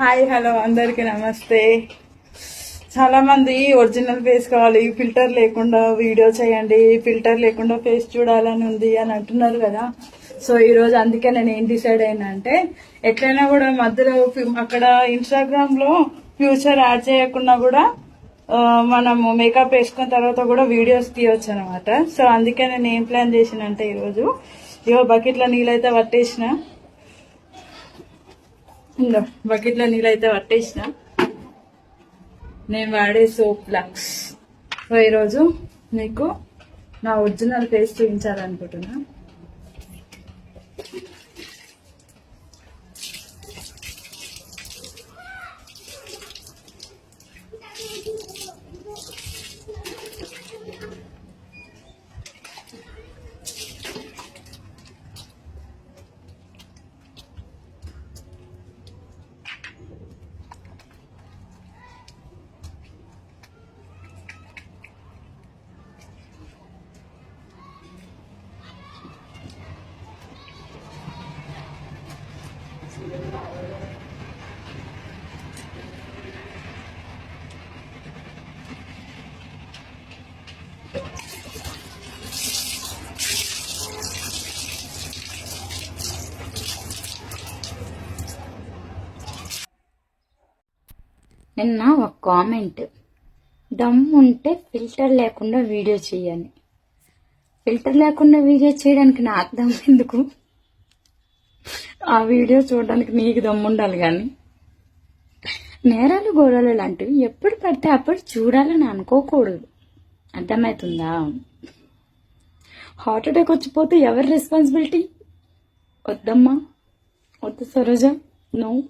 Hi hello అందరికి నమస్తే. చాలా మంది ఒరిజినల్ ఫేస్ కావాలి ఫిల్టర్ లేకుండా వీడియో చేయండి ఫిల్టర్ లేకుండా ఫేస్ చూడాలని ఉంది అని అంటున్నారు కదా. సో ఈ రోజు అందుకే నేను ఏం డిసైడ్ అయినా అంటే ఎట్లయినా కూడా మధ్యలో అక్కడ ఇన్స్టాగ్రామ్లో ఫ్యూచర్ యాడ్ చేయకుండా కూడా మనము మేకప్ వేసుకున్న తర్వాత కూడా వీడియోస్ తీయొచ్చు అనమాట సో అందుకే నేను ఏం ప్లాన్ చేసినంటే ఈరోజు ఇగో బకెట్లో నీళ్ళైతే పట్టేసిన. ఇంకా బకెట్లో అయితే పట్టేసిన. నేను వాడే సోప్ లక్స్. సో ఈరోజు మీకు నా ఒరిజినల్ ఫేస్ చూపించాలనుకుంటున్నా. నిన్న ఒక కామెంట్. దమ్ ఉంటే ఫిల్టర్ లేకుండా వీడియో చేయాలి. ఫిల్టర్ లేకుండా వీడియో చేయడానికి నా అర్థం ఎందుకు? ఆ వీడియో చూడడానికి నీకు దమ్ముండాలి కానీ. నేరాలు గోడలు లాంటివి ఎప్పుడు పడితే అప్పుడు చూడాలని అనుకోకూడదు. అర్థమవుతుందా హార్ట్ అటాక్ వచ్చిపోతే ఎవరి రెస్పాన్సిబిలిటీ? వద్దమ్మా. వద్దు సరోజ. నో.